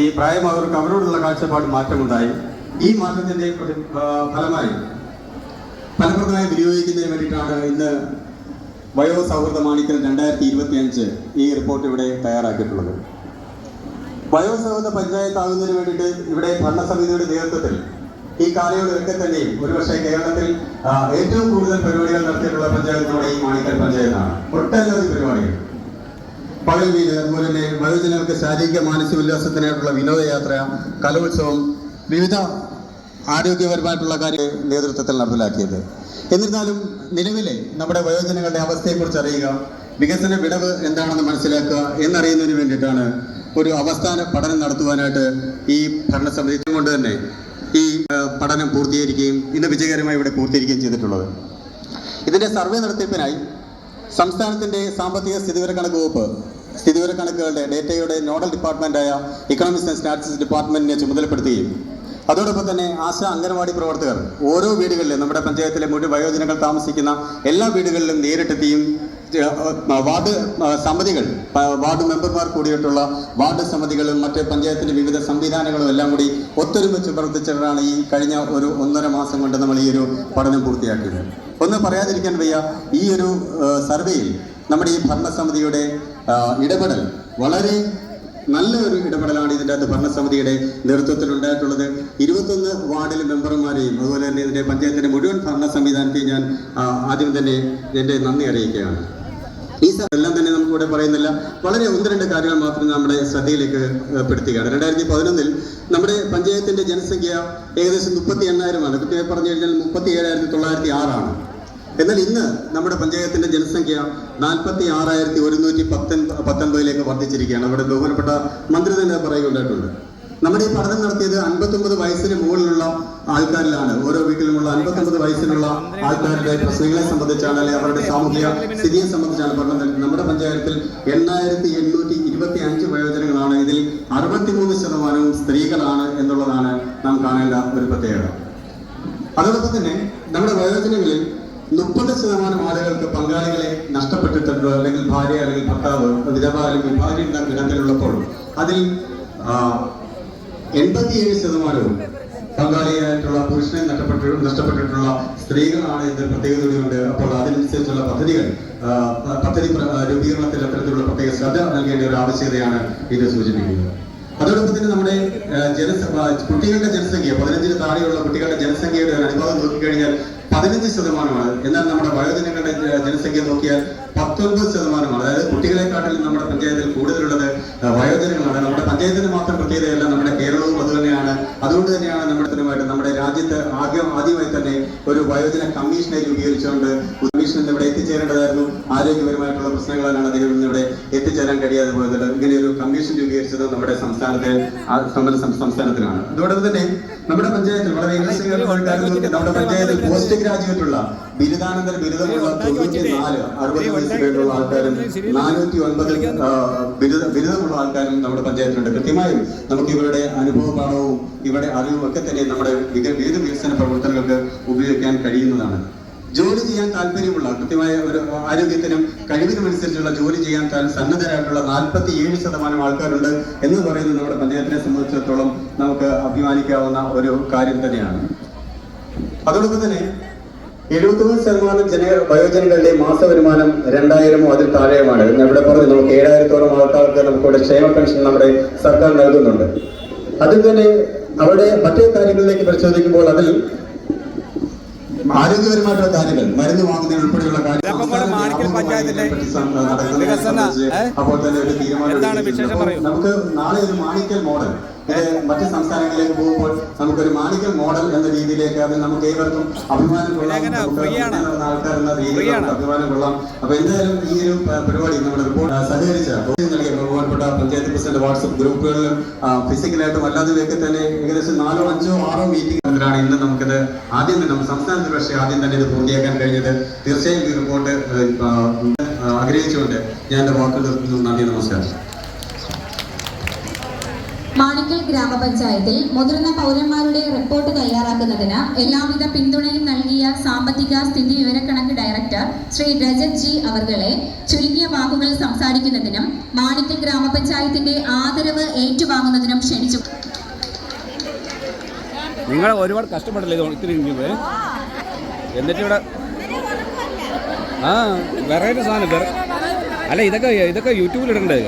ഈ പ്രായമായവർക്ക് അവരോടുള്ള കാഴ്ചപ്പാട് മാറ്റമുണ്ടായി. ഈ മാറ്റത്തിന്റെ ഫലമായി ഫലപ്രദമായി വിനിയോഗിക്കുന്നതിന് വേണ്ടിയിട്ടാണ് ഇന്ന് വയോസൗഹൃദ മാണിക്കൽ രണ്ടായിരത്തി ഇരുപത്തി അഞ്ച് ഈ റിപ്പോർട്ട് ഇവിടെ തയ്യാറാക്കിയിട്ടുള്ളത്. വയോ വയോസൗഹൃദ പഞ്ചായത്ത് ആകുന്നതിന് വേണ്ടിയിട്ട് ഇവിടെ ഭരണസമിതിയുടെ നേതൃത്വത്തിൽ ഈ കാലയളവിലൊക്കെ തന്നെയും ഒരുപക്ഷെ കേരളത്തിൽ ഏറ്റവും കൂടുതൽ പരിപാടികൾ നടത്തിയിട്ടുള്ള പഞ്ചായത്ത് നമ്മുടെ ഈ മാണിക്കൽ പഞ്ചായത്താണ്. ഒട്ടനവധി പരിപാടികൾ. വീട് അതുപോലെ തന്നെ വയോജനങ്ങൾക്ക് ശാരീരിക മാനസിക ഉല്ലാസത്തിനായിട്ടുള്ള വിനോദയാത്ര കലോത്സവം വിവിധ ആരോഗ്യപരമായിട്ടുള്ള കാര്യ നേതൃത്വത്തിൽ നടപ്പിലാക്കിയത്. എന്നിരുന്നാലും നിലവിലെ നമ്മുടെ വയോജനങ്ങളുടെ അവസ്ഥയെക്കുറിച്ച് അറിയുക വികസന വിടവ് എന്താണെന്ന് മനസ്സിലാക്കുക എന്നറിയുന്നതിന് വേണ്ടിയിട്ടാണ് ഒരു അവസ്ഥാന പഠനം നടത്തുവാനായിട്ട് ഈ ഭരണസമിതി കൊണ്ട് തന്നെ ഈ പഠനം പൂർത്തീകരിക്കുകയും ഇന്ന് വിജയകരമായി ഇവിടെ പൂർത്തീകരിക്കുകയും ചെയ്തിട്ടുള്ളത്. ഇതിന്റെ സർവേ നടത്തിപ്പിനായി സംസ്ഥാനത്തിന്റെ സാമ്പത്തിക സ്ഥിതിവിവരക്കണക്ക് വകുപ്പ് സ്ഥിതിവിവരക്കണക്കുകളുടെ ഡേറ്റയുടെ നോഡൽ ഡിപ്പാർട്ട്മെന്റായ ഇക്കണോമിക്സ് ആൻഡ് സ്റ്റാറ്റിസ്റ്റിക്സ് ഡിപ്പാർട്ട്മെന്റിനെ ചുമതലപ്പെടുത്തുകയും അതോടൊപ്പം തന്നെ ആശ അംഗനവാടി പ്രവർത്തകർ ഓരോ വീടുകളിലും നമ്മുടെ പഞ്ചായത്തിലെ മുഴുവൻ വയോജനങ്ങൾ താമസിക്കുന്ന എല്ലാ വീടുകളിലും നേരിട്ടെത്തിയും വാർഡ് സമിതികൾ വാർഡ് മെമ്പർമാർ കൂടിയിട്ടുള്ള വാർഡ് സമിതികളും മറ്റ് പഞ്ചായത്തിന്റെ വിവിധ സംവിധാനങ്ങളും എല്ലാം കൂടി ഒത്തൊരുമിച്ച് പ്രവർത്തിച്ചിട്ടാണ് ഈ കഴിഞ്ഞ ഒരു ഒന്നര മാസം കൊണ്ട് നമ്മൾ ഈ ഒരു പഠനം പൂർത്തിയാക്കിയത്. ഒന്ന് പറയാതിരിക്കാൻ വയ്യ ഈ ഒരു സർവേയിൽ നമ്മുടെ ഈ ഭരണസമിതിയുടെ ഇടപെടൽ. വളരെ നല്ല ഒരു ഇടപെടലാണ് ഇതിന്റെ അകത്ത് ഭരണസമിതിയുടെ നേതൃത്വത്തിൽ ഉണ്ടായിട്ടുള്ളത്. ഇരുപത്തൊന്ന് വാർഡിലെ മെമ്പർമാരെയും അതുപോലെ തന്നെ ഇതിന്റെ പഞ്ചായത്തിന്റെ മുഴുവൻ ഭരണ സംവിധാനത്തെയും ഞാൻ ആദ്യം തന്നെ എന്റെ നന്ദി അറിയിക്കുകയാണ്. ഈ എല്ലാം തന്നെ നമുക്കിവിടെ പറയുന്നില്ല. വളരെ ഒന്ന് രണ്ട് കാര്യങ്ങൾ മാത്രം നമ്മുടെ ശ്രദ്ധയിലേക്ക് പെടുത്തുകയാണ്. രണ്ടായിരത്തി പതിനൊന്നിൽ നമ്മുടെ പഞ്ചായത്തിന്റെ ജനസംഖ്യ ഏകദേശം മുപ്പത്തി എണ്ണായിരമാണ് കൃത്യമായി പറഞ്ഞു കഴിഞ്ഞാൽ മുപ്പത്തി ഏഴായിരത്തി തൊള്ളായിരത്തി ആറാണ്. എന്നാൽ ഇന്ന് നമ്മുടെ പഞ്ചായത്തിന്റെ ജനസംഖ്യ നാൽപ്പത്തി ആറായിരത്തി ഒരുന്നൂറ്റി പത്തൊൻ പത്തൊൻപതിലേക്ക് വർദ്ധിച്ചിരിക്കുകയാണ്. അവിടെ ബഹുമാനപ്പെട്ട മന്ത്രി തന്നെ പറയുകയുണ്ടായിട്ടുണ്ട്. നമ്മുടെ ഈ പഠനം നടത്തിയത് അൻപത്തൊമ്പത് വയസ്സിന് മുകളിലുള്ള ആൾക്കാരിലാണ്. ഓരോ വീട്ടിലുമുള്ള അൻപത്തൊമ്പത് വയസ്സിനുള്ള ആൾക്കാരുടെ പ്രശ്നങ്ങളെ സംബന്ധിച്ചാണ് അല്ലെങ്കിൽ അവരുടെ സാമൂഹിക സ്ഥിതിയെ സംബന്ധിച്ചാണ് പഠനം നമ്മുടെ പഞ്ചായത്തിൽ എണ്ണായിരത്തി എണ്ണൂറ്റി ഇരുപത്തി അഞ്ച് വയോജനങ്ങളാണ്. ഇതിൽ അറുപത്തിമൂന്ന് ശതമാനവും സ്ത്രീകളാണ് എന്നുള്ളതാണ് നാം കാണേണ്ട ഒരു പ്രത്യേകത. അതോടൊപ്പം തന്നെ നമ്മുടെ വയോജനങ്ങളിൽ മുപ്പത് ശതമാനം ആളുകൾക്ക് പങ്കാളികളെ നഷ്ടപ്പെട്ടിട്ടുണ്ടോ? അല്ലെങ്കിൽ ഭാര്യ അല്ലെങ്കിൽ ഭർത്താവ് വിധവ അല്ലെങ്കിൽ ഭാര്യ എന്ന ഇടത്തിലുള്ളപ്പോൾ അതിൽ എൺപത്തിയേഴ് ശതമാനവും പങ്കാളിയായിട്ടുള്ള പുരുഷനെ നഷ്ടപ്പെട്ട നഷ്ടപ്പെട്ടിട്ടുള്ള സ്ത്രീകളാണ് എന്ന് പ്രത്യേകതയുണ്ട് അപ്പോൾ അതിനനുസരിച്ചുള്ള പദ്ധതികൾ പദ്ധതി രൂപീകരണത്തിൽ അത്തരത്തിലുള്ള പ്രത്യേക ശ്രദ്ധ നൽകേണ്ട ഒരു ആവശ്യകതയാണ് ഇത് സൂചിപ്പിക്കുന്നത്. അതോടൊപ്പം തന്നെ നമ്മുടെ ജനസഭ കുട്ടികളുടെ ജനസംഖ്യ പതിനഞ്ചിന് താഴെയുള്ള കുട്ടികളുടെ ജനസംഖ്യയുടെ ഒരു അനുപാതം നോക്കിക്കഴിഞ്ഞാൽ പതിനഞ്ച് ശതമാനമാണ്. എന്നാൽ നമ്മുടെ വയോജനങ്ങളുടെ ജനസംഖ്യ നോക്കിയാൽ പത്തൊൻപത് ശതമാനമാണ്. അതായത് കുട്ടികളെക്കാട്ടിലും നമ്മുടെ പഞ്ചായത്തിൽ കൂടുതലുള്ളത് വയോജനങ്ങളാണ്. നമ്മുടെ പഞ്ചായത്തിന് മാത്രം പ്രത്യേകതയല്ല നമ്മുടെ കേരളവും അതുകൊണ്ട് തന്നെയാണ് നമ്മുടെ തരമായിട്ട് നമ്മുടെ രാജ്യത്ത് ആദ്യം ആദ്യമായി തന്നെ ഒരു വയോജന കമ്മീഷനെ രൂപീകരിച്ചുകൊണ്ട് കമ്മീഷൻ ഇവിടെ എത്തിച്ചേരേണ്ടതായിരുന്നു. ആരോഗ്യപരമായിട്ടുള്ള പ്രശ്നങ്ങളാണ് അദ്ദേഹം ഇവിടെ എത്തിച്ചേരാൻ കഴിയാതെ പോയത് ഇങ്ങനെ ഒരു കമ്മീഷൻ രൂപീകരിച്ചത് നമ്മുടെ സംസ്ഥാനത്തെ നമ്മുടെ സംസ്ഥാനത്തിനാണ്. അതോടൊപ്പം തന്നെ നമ്മുടെ പഞ്ചായത്തിൽ വളരെ നമ്മുടെ പഞ്ചായത്തിൽ പോസ്റ്റ് ഗ്രാജുവേറ്റ് ഉള്ള ബിരുദാനന്തര ബിരുദമുള്ള തൊണ്ണൂറ്റി നാല് അറുപത് വയസ്സ് കഴിഞ്ഞുള്ള ആൾക്കാരും നാനൂറ്റി ഒൻപത് ബിരുദ ബിരുദമുള്ള ആൾക്കാരും നമ്മുടെ പഞ്ചായത്തിലുണ്ട്. കൃത്യമായും നമുക്ക് ഇവരുടെ അനുഭവ പാഠവും ഇവരുടെ അറിവൊക്കെ തന്നെ നമ്മുടെ മിക വിവിധ വികസന പ്രവർത്തനങ്ങൾക്ക് ഉപയോഗിക്കാൻ കഴിയുന്നതാണ്. ജോലി ചെയ്യാൻ താല്പര്യമുള്ള കൃത്യമായ ഒരു ആരോഗ്യത്തിനും കഴിവിനുമനുസരിച്ചുള്ള ജോലി ചെയ്യാൻ സന്നദ്ധരായിട്ടുള്ള നാൽപ്പത്തി ഏഴ് ശതമാനം ആൾക്കാരുണ്ട് എന്ന് പറയുന്നത് നമ്മുടെ പഞ്ചായത്തിനെ സംബന്ധിച്ചിടത്തോളം നമുക്ക് അഭിമാനിക്കാവുന്ന ഒരു കാര്യം തന്നെയാണ്. അതോടൊപ്പം തന്നെ എഴുപത്തൊന്ന് ശതമാനം ജന വയോജനങ്ങളുടെ മാസ വരുമാനം രണ്ടായിരമോ അതിൽ താഴെയുമാണ്. ഇവിടെ പറഞ്ഞു നമുക്ക് ഏഴായിരത്തോളം ആൾക്കാർക്ക് നമുക്കിവിടെ ക്ഷേമ പെൻഷൻ നമ്മുടെ സർക്കാർ നൽകുന്നുണ്ട്. അതിൽ തന്നെ അവിടെ മറ്റേ കാര്യങ്ങളിലേക്ക് പരിശോധിക്കുമ്പോൾ അതിൽ ആരോഗ്യപരമായിട്ടുള്ള കാര്യങ്ങൾ മരുന്ന് വാങ്ങുന്നതിന് ഉൾപ്പെടെയുള്ള കാര്യങ്ങൾ? അപ്പോൾ തന്നെ ഒരു തീരുമാനം. നമുക്ക് നാളെ ഒരു മാണിക്കൽ മോഡൽ ഇത് മറ്റ് സംസ്ഥാനങ്ങളിലേക്ക് പോകുമ്പോൾ നമുക്കൊരു മാണിക്യ മോഡൽ എന്ന രീതിയിലേക്ക് അത് നമുക്ക് ഏവർക്കും അഭിമാനം കൊള്ളാം ആൾക്കാർ എന്ന രീതിയിൽ? നമുക്ക് അഭിമാനം കൊള്ളാം. അപ്പൊ എന്തായാലും ഈ ഒരു പരിപാടി നമ്മുടെ റിപ്പോർട്ട് സഹകരിച്ച നൽകിയ ബഹുമാനപ്പെട്ട പഞ്ചായത്ത് പ്രസിഡന്റ് വാട്സപ്പ് ഗ്രൂപ്പുകളിലും ഫിസിക്കലായിട്ടും അല്ലാതെയൊക്കെ തന്നെ ഏകദേശം നാലോ അഞ്ചോ ആറോ മീറ്റിംഗ് ാണ് ഇന്ന് നമുക്കിത് ആദ്യം തന്നെ സംസ്ഥാനത്തിന് സംസ്ഥാനത്ത് പക്ഷേ ആദ്യം തന്നെ ഇത് പൂർത്തിയാക്കാൻ കഴിഞ്ഞത്. തീർച്ചയായും ഈ റിപ്പോർട്ട് ആഗ്രഹിച്ചുകൊണ്ട് ഞാൻ എന്റെ വാക്കുകൾ നന്ദി നമസ്കാരം. മാണിക്കൽ ഗ്രാമപഞ്ചായത്തിൽ മുതിർന്ന പൗരന്മാരുടെ റിപ്പോർട്ട് തയ്യാറാക്കുന്നതിന് എല്ലാവിധ പിന്തുണയും നൽകിയ സാമ്പത്തിക സ്ഥിതി വിവരക്കണക്ക് ഡയറക്ടർ ശ്രീ രജത് ജി അവർകളെ ചുരുങ്ങിയ വാക്കുകൾ സംസാരിക്കുന്നതിനും മാണിക്കൽ ഗ്രാമപഞ്ചായത്തിന്റെ ആദരവ് ഏറ്റുവാങ്ങുന്നതിനും ക്ഷണിച്ചു. നിങ്ങൾ ഒരുപാട് കഷ്ടപ്പെട്ടില്ലേ ഇത്രയും എന്നിട്ട് ഇവിടെ ആ വെറൈറ്റി സാധനം അല്ല ഇതൊക്കെ ഇതൊക്കെ യൂട്യൂബിൽ ഇടണ്ടേ